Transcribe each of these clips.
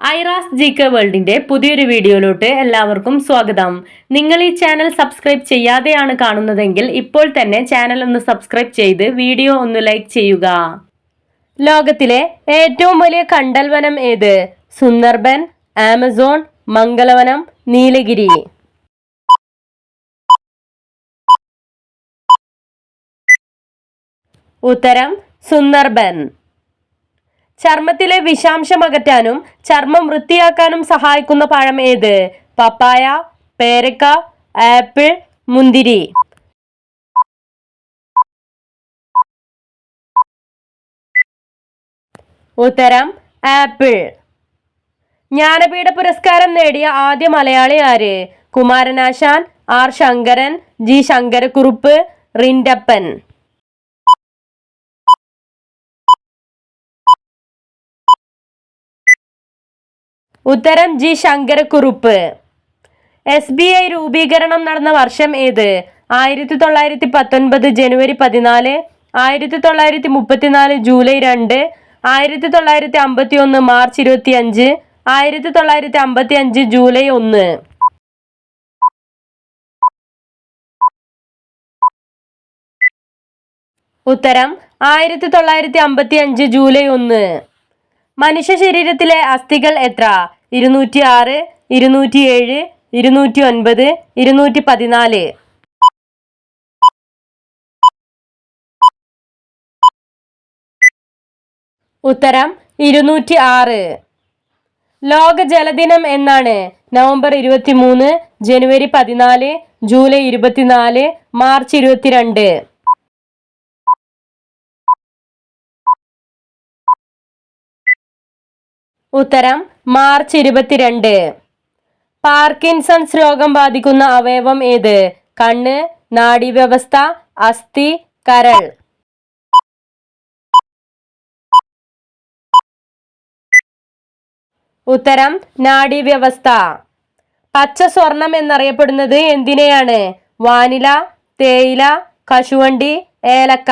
Aira's G K വേൾഡിന്റെ പുതിയൊരു വീഡിയോയിലോട്ട് എല്ലാവർക്കും സ്വാഗതം. നിങ്ങൾ ഈ ചാനൽ സബ്സ്ക്രൈബ് ചെയ്യാതെയാണ് കാണുന്നതെങ്കിൽ ഇപ്പോൾ തന്നെ ചാനൽ ഒന്ന് സബ്സ്ക്രൈബ് ചെയ്ത് വീഡിയോ ഒന്ന് ലൈക്ക് ചെയ്യുക. ലോകത്തിലെ ഏറ്റവും വലിയ കണ്ടൽവനം ഏത്? സുന്ദർബൻ ആമസോൺ മംഗലവനം നീലഗിരി. ഉത്തരം സുന്ദർബൻ. ചർമ്മത്തിലെ വിഷാംശം അകറ്റാനും ചർമ്മം വൃത്തിയാക്കാനും സഹായിക്കുന്ന പഴം ഏത്? പപ്പായ പേരക്ക ആപ്പിൾ മുന്തിരി. ഉത്തരം ആപ്പിൾ. ജ്ഞാനപീഠ പുരസ്കാരം നേടിയ ആദ്യ മലയാളി ആര്? കുമാരനാശാൻ ആർ. ശങ്കരൻ ജി. ശങ്കരക്കുറുപ്പ് റിൻഡപ്പൻ. ഉത്തരം G Sankarakurup. S B I രൂപീകരണം നടന്ന വർഷം ഏത്? ആയിരത്തി തൊള്ളായിരത്തി പത്തൊൻപത് ജനുവരി പതിനാല് ആയിരത്തി തൊള്ളായിരത്തി മുപ്പത്തിനാല് ജൂലൈ രണ്ട് ആയിരത്തി തൊള്ളായിരത്തി അമ്പത്തി ഒന്ന് മാർച്ച് ഇരുപത്തി അഞ്ച് ആയിരത്തി തൊള്ളായിരത്തി അമ്പത്തി അഞ്ച് ജൂലൈ ഒന്ന്. ഉത്തരം ആയിരത്തി തൊള്ളായിരത്തി അമ്പത്തി അഞ്ച് ജൂലൈ ഒന്ന്. മനുഷ്യ ശരീരത്തിലെ അസ്ഥികൾ എത്ര? ഇരുന്നൂറ്റി ആറ് ഇരുന്നൂറ്റി ഏഴ് ഇരുന്നൂറ്റി ഒൻപത് ഇരുന്നൂറ്റി പതിനാല് ഉത്തരം ഇരുന്നൂറ്റി ആറ് ലോക ജലദിനം എന്നാണ് നവംബർ ഇരുപത്തി മൂന്ന് ജനുവരി പതിനാല് ജൂലൈ ഇരുപത്തിനാല് മാർച്ച് ഇരുപത്തിരണ്ട്. ഉത്തരം മാർച്ച് ഇരുപത്തിരണ്ട്. പാർക്കിൻസൺസ് രോഗം ബാധിക്കുന്ന അവയവം ഏത്? കണ്ണ് നാഡീവ്യവസ്ഥ അസ്ഥി കരൾ. ഉത്തരം നാഡീവ്യവസ്ഥ. പച്ച സ്വർണം എന്നറിയപ്പെടുന്നത് എന്തിനെയാണ്? വാനില തേയില കശുവണ്ടി ഏലക്ക.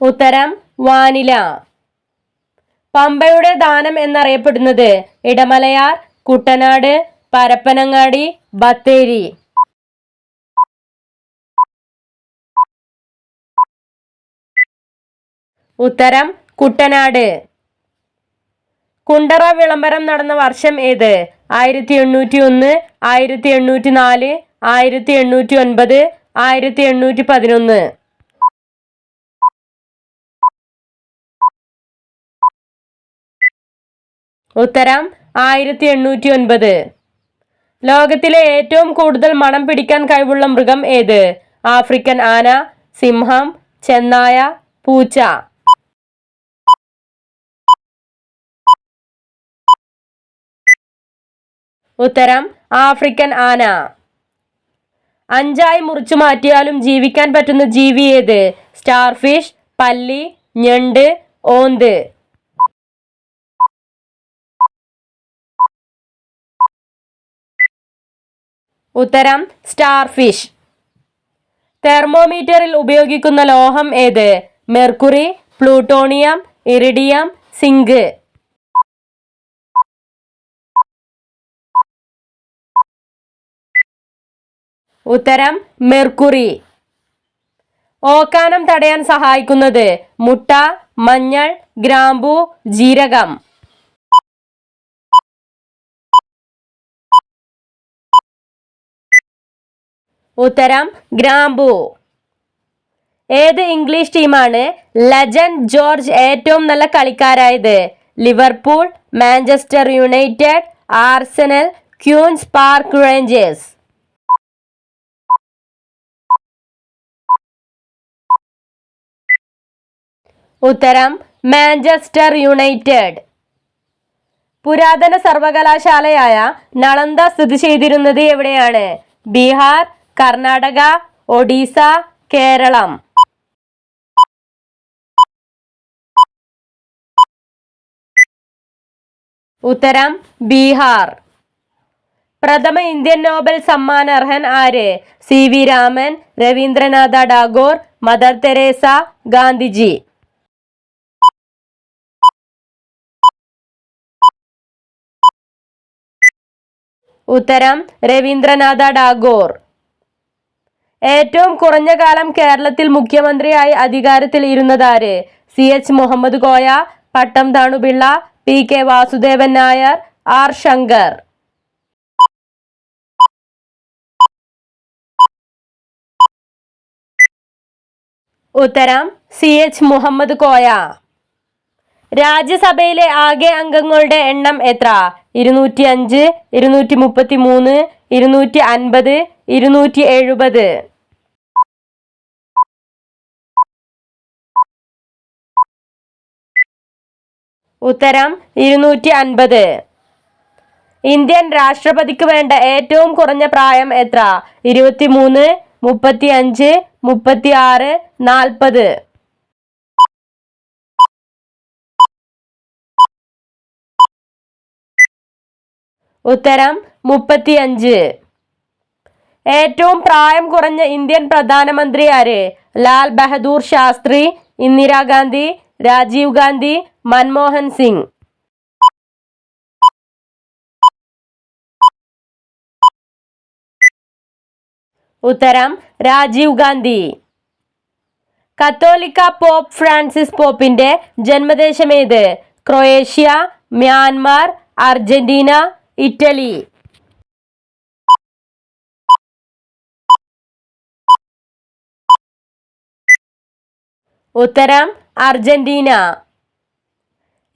ഉത്തരം വാനില. പമ്പയുടെ ദാനം എന്നറിയപ്പെടുന്നത് ഇടമലയാർ കുട്ടനാട് പരപ്പനങ്ങാടി ബത്തേരി. ഉത്തരം കുട്ടനാട്. കുണ്ടറ വിളംബരം നടന്ന വർഷം ഏത്? ആയിരത്തി എണ്ണൂറ്റി ഒന്ന് ആയിരത്തി എണ്ണൂറ്റി നാല് ആയിരത്തി എണ്ണൂറ്റി ഒൻപത് ആയിരത്തി എണ്ണൂറ്റി പതിനൊന്ന് ഉത്തരം ആയിരത്തി എണ്ണൂറ്റി ഒൻപത് ലോകത്തിലെ ഏറ്റവും കൂടുതൽ മണം പിടിക്കാൻ കഴിവുള്ള മൃഗം ഏത്? ആഫ്രിക്കൻ ആന സിംഹം ചെന്നായ പൂച്ച. ഉത്തരം ആഫ്രിക്കൻ ആന. അഞ്ചായി മുറിച്ചു മാറ്റിയാലും ജീവിക്കാൻ പറ്റുന്ന ജീവി ഏത്? സ്റ്റാർഫിഷ് പല്ലി ഞണ്ട് ഓന്ത്. ഉത്തരം സ്റ്റാർഫിഷ്. തെർമോമീറ്ററിൽ ഉപയോഗിക്കുന്ന ലോഹം ഏത്? Mercury plutonium iridium zinc. ഉത്തരം മെർക്കുറി. ഓക്കാനം തടയാൻ സഹായിക്കുന്നത് മുട്ട മഞ്ഞൾ ഗ്രാമ്പു ജീരകം. ഉത്തരം ഗ്രാമ്പു. ഏത് ഇംഗ്ലീഷ് ടീമാണ് ലജൻ ജോർജ് ഏറ്റവും നല്ല കളിക്കാരായത്? Liverpool Manchester United Arsenal Queens Park Rangers. ഉത്തരം മാഞ്ചസ്റ്റർ യുണൈറ്റഡ്. പുരാതന സർവകലാശാലയായ നളന്ദ സ്ഥിതി ചെയ്തിരുന്നത് എവിടെയാണ്? ബീഹാർ കർണാടക ഒഡീസ കേരളം. ഉത്തരം ബീഹാർ. പ്രഥമ ഇന്ത്യൻ നോബൽ സമ്മാനർഹൻ ആര്? C V Raman Rabindranath Tagore Mother Teresa Gandhiji. ഉത്തരം രവീന്ദ്രനാഥ ടാഗോർ. ഏറ്റവും കുറഞ്ഞ കാലം കേരളത്തിൽ മുഖ്യമന്ത്രിയായി അധികാരത്തിൽ ഇരുന്നതാര് C H Muhammad Koya Pattom Thanupillai P K Vasudevan Nair R Sankar. ഉത്തരം സി എച്ച് മുഹമ്മദ് കോയ. രാജ്യസഭയിലെ ആകെ അംഗങ്ങളുടെ എണ്ണം എത്ര? ഇരുന്നൂറ്റി അഞ്ച് ഇരുന്നൂറ്റി മുപ്പത്തി മൂന്ന് ഇരുന്നൂറ്റി അൻപത് ഇരുന്നൂറ്റി എഴുപത് ഉത്തരം ഇരുന്നൂറ്റി അൻപത് ഇന്ത്യൻ രാഷ്ട്രപതിക്ക് വേണ്ട ഏറ്റവും കുറഞ്ഞ പ്രായം എത്ര? ഇരുപത്തിമൂന്ന് മുപ്പത്തി അഞ്ച് മുപ്പത്തി ആറ് നാൽപ്പത്. ഉത്തരം മുപ്പത്തിയഞ്ച്. ഏറ്റവും പ്രായം കുറഞ്ഞ ഇന്ത്യൻ പ്രധാനമന്ത്രി ആര്? ലാൽ ബഹദൂർ ശാസ്ത്രി ഇന്ദിരാഗാന്ധി രാജീവ് ഗാന്ധി മൻമോഹൻ സിംഗ്. ഉത്തരം രാജീവ് ഗാന്ധി. കത്തോലിക്ക പോപ്പ് ഫ്രാൻസിസ് പോപ്പിന്റെ ജന്മദേശമേത്? Croatia Myanmar Argentina Italy. ഉത്തരം അർജന്റീന.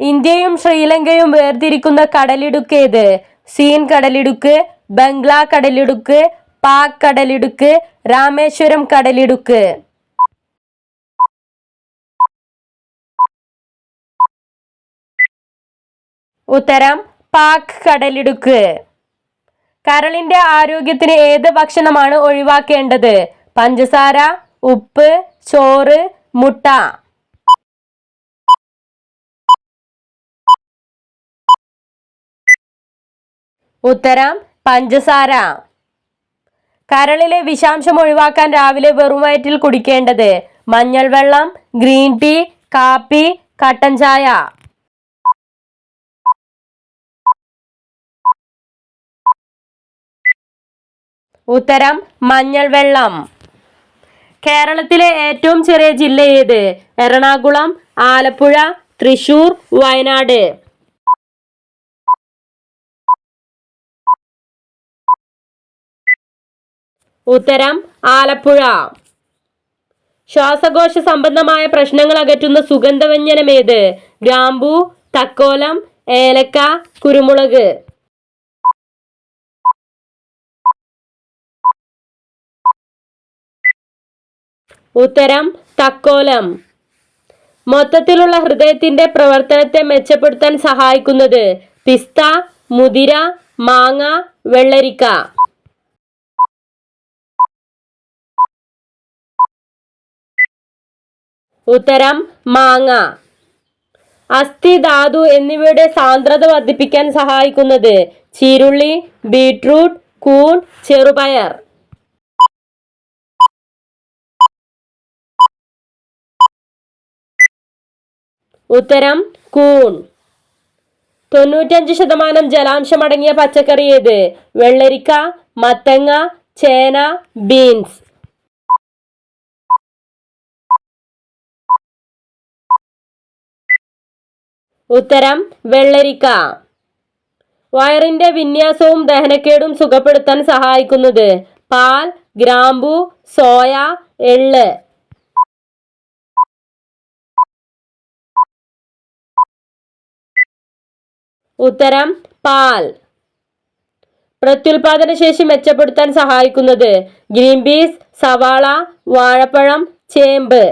ഇന്ത്യയും ശ്രീലങ്കയും വേർതിരിക്കുന്ന കടലിടുക്ക് ഏത്? സീൻ കടലിടുക്ക് ബംഗ്ലാ കടലിടുക്ക് പാക് കടലിടുക്ക് രാമേശ്വരം കടലിടുക്ക്. ഉത്തരം പാക് കടലിടുക്ക്. കരളിന്റെ ആരോഗ്യത്തിന് ഏത് ഭക്ഷണമാണ് ഒഴിവാക്കേണ്ടത്? പഞ്ചസാര ഉപ്പ് ചോറ് മുട്ട. ഉത്തരം പഞ്ചസാര. കരളിലെ വിഷാംശം ഒഴിവാക്കാൻ രാവിലെ വെറും വയറ്റിൽ കുടിക്കേണ്ടത് മഞ്ഞൾ വെള്ളം ഗ്രീൻ ടീ കാപ്പി കട്ടൻ ചായ. ഉത്തരം മഞ്ഞൾ വെള്ളം. കേരളത്തിലെ ഏറ്റവും ചെറിയ ജില്ല ഏത്? എറണാകുളം ആലപ്പുഴ തൃശൂർ വയനാട്. ഉത്തരം ആലപ്പുഴ. ശ്വാസകോശ സംബന്ധമായ പ്രശ്നങ്ങൾ അകറ്റുന്ന സുഗന്ധവ്യഞ്ജനമേത്? ഗ്രാമ്പു തക്കോലം ഏലക്ക കുരുമുളക്. ഉത്തരം തക്കോലം. മൊത്തത്തിലുള്ള ഹൃദയത്തിന്റെ പ്രവർത്തനത്തെ മെച്ചപ്പെടുത്താൻ സഹായിക്കുന്നത് പിസ്ത മുതിര മാങ്ങ വെള്ളരിക്ക. ഉത്തരം മാങ്ങ. അസ്ഥി ധാതു എന്നിവയുടെ സാന്ദ്രത വർദ്ധിപ്പിക്കാൻ സഹായിക്കുന്നത് ചീരുള്ളി ബീട്രൂട്ട് കൂൺ ചെറുപയർ. ഉത്തരം കൂൺ. തൊണ്ണൂറ്റഞ്ച് ശതമാനം ജലാംശം അടങ്ങിയ പച്ചക്കറി ഏത്? വെള്ളരിക്ക മത്തങ്ങ ചേന ബീൻസ്. ഉത്തരം വെള്ളരിക്ക. വയറിന്റെ വിന്യാസവും ദഹനക്കേടും സുഖപ്പെടുത്താൻ സഹായിക്കുന്നത് പാൽ ഗ്രാമ്പു സോയ എള്ള്. ഉത്തരം പാൽ. പ്രത്യുൽപാദന ശേഷി മെച്ചപ്പെടുത്താൻ സഹായിക്കുന്നത് ഗ്രീൻ പീസ് സവാള വാഴപ്പഴം ചേമ്പ്.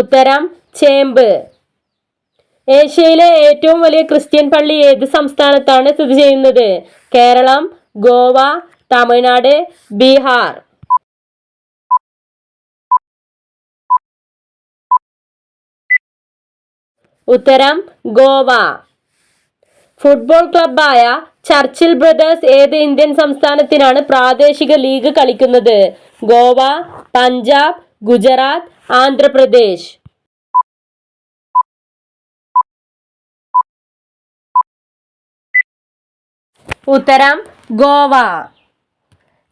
ഉത്തരം ചേമ്പ്. ഏഷ്യയിലെ ഏറ്റവും വലിയ ക്രിസ്ത്യൻ പള്ളി ഏത് സംസ്ഥാനത്താണ് സ്ഥിതി ചെയ്യുന്നത്? കേരളം ഗോവ തമിഴ്നാട് ബീഹാർ. ഉത്തരം ഗോവ. ഫുട്ബോൾ ക്ലബായ ചർച്ചിൽ ബ്രദേഴ്സ് ഏത് ഇന്ത്യൻ സംസ്ഥാനത്തിനാണ് പ്രാദേശിക ലീഗ് കളിക്കുന്നത്? ഗോവ പഞ്ചാബ് ഗുജറാത്ത് ആന്ധ്രാപ്രദേശ്. ഉത്തരം ഗോവ.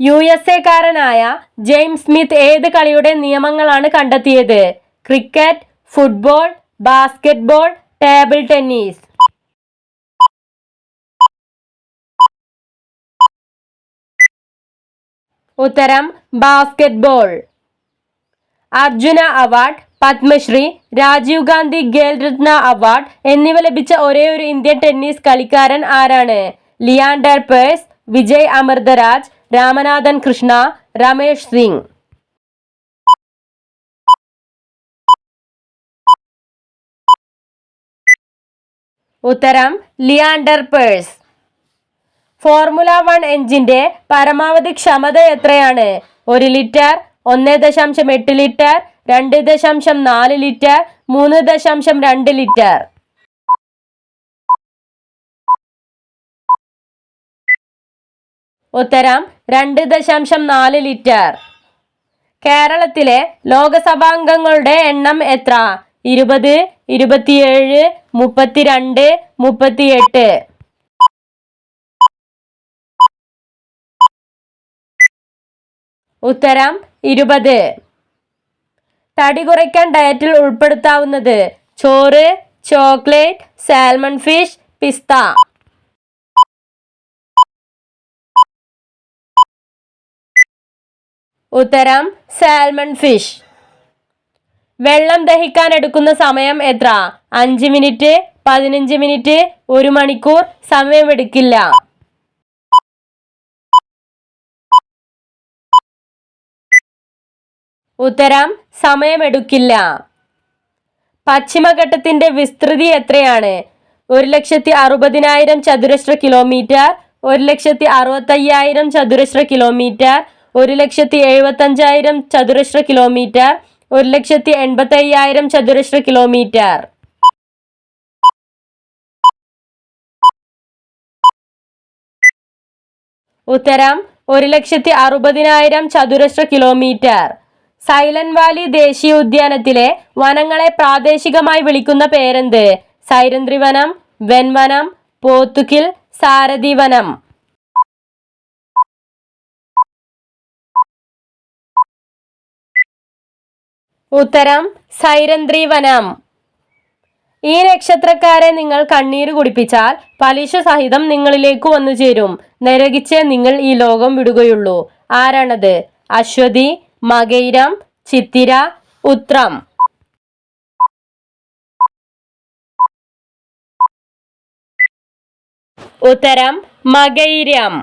യു എസ് എക്കാരനായ ജെയിംസ് സ്മിത്ത് ഏത് കളിയുടെ നിയമങ്ങളാണ് കണ്ടെത്തിയത്? Cricket football basketball table tennis. ഉത്തരം basketball. Arjuna award Padmashri Rajiv Gandhi Khel Ratna award എന്നിവ ലഭിച്ച ഒരേ ഒരു ഇന്ത്യൻ ടെന്നീസ് കളിക്കാരൻ ആരാണ്? ലിയാൻഡർ പേഴ്സ് വിജയ് അമൃതരാജ് രാമനാഥൻ കൃഷ്ണ രമേഷ് സിംഗ്. ഉത്തരം ലിയാൻഡർ പേഴ്സ്. ഫോർമുല വൺ എഞ്ചിന്റെ പരമാവധി ക്ഷമത എത്രയാണ്? ഒരു ലിറ്റർ ഒന്ന് ദശാംശം എട്ട് ലിറ്റർ രണ്ട് ദശാംശം നാല് ലിറ്റർ മൂന്ന് ദശാംശം രണ്ട് ലിറ്റർ. ഉത്തരം രണ്ട് ദശാംശം നാല് ലിറ്റർ. കേരളത്തിലെ ലോകസഭാംഗങ്ങളുടെ എണ്ണം എത്ര? ഇരുപത് ഇരുപത്തിയേഴ് മുപ്പത്തിരണ്ട് മുപ്പത്തിയെട്ട്. ഉത്തരം ഇരുപത്. തടി കുറയ്ക്കാൻ ഡയറ്റിൽ ഉൾപ്പെടുത്താവുന്നത് ചോറ് ചോക്ലേറ്റ് സാൽമൺ ഫിഷ് പിസ്ത. ഉത്തരം സാൽമൺ ഫിഷ് വെള്ളം ദഹിക്കാൻ എടുക്കുന്ന സമയം എത്ര? അഞ്ച് മിനിറ്റ് പതിനഞ്ച് മിനിറ്റ് ഒരു മണിക്കൂർ സമയമെടുക്കില്ല. ഉത്തരം സമയമെടുക്കില്ല. പശ്ചിമഘട്ടത്തിന്റെ വിസ്തൃതി എത്രയാണ്? ഒരു ലക്ഷത്തി അറുപതിനായിരം ചതുരശ്ര കിലോമീറ്റർ ഒരു ലക്ഷത്തി അറുപത്തയ്യായിരം ചതുരശ്ര കിലോമീറ്റർ ഒരു ലക്ഷത്തി എഴുപത്തഞ്ചായിരം ചതുരശ്ര കിലോമീറ്റർ ഒരു ലക്ഷത്തി എൺപത്തയ്യായിരം ചതുരശ്ര കിലോമീറ്റർ. ഉത്തരം ഒരു ലക്ഷത്തി അറുപതിനായിരം ചതുരശ്ര കിലോമീറ്റർ. സൈലന്റ് വാലി ദേശീയ ഉദ്യാനത്തിലെ വനങ്ങളെ പ്രാദേശികമായി വിളിക്കുന്ന പേരെന്ത്? സൈരന്ത്രി വനം വെൺവനം പോത്തുകിൽ സാരഥി വനം. ഉത്തരം സൈരന്ത്രി വനം. ഈ നക്ഷത്രക്കാരെ നിങ്ങൾ കണ്ണീര് കുടിപ്പിച്ചാൽ പലിശ സഹിതം നിങ്ങളിലേക്ക് വന്നു ചേരും. നരകിച്ച് നിങ്ങൾ ഈ ലോകം വിടുകയുള്ളൂ. ആരാണത്? അശ്വതി മകൈരം ചിത്തിര ഉത്രം. ഉത്തരം മകൈരം.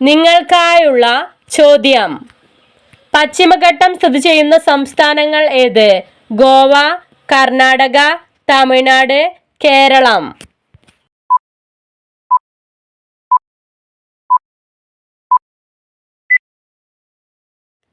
നിങ്ങൾക്കായുള്ള ചോദ്യം. പശ്ചിമഘട്ടം സ്ഥിതി ചെയ്യുന്ന സംസ്ഥാനങ്ങൾ ഏത്? ഗോവ കർണാടക തമിഴ്നാട് കേരളം.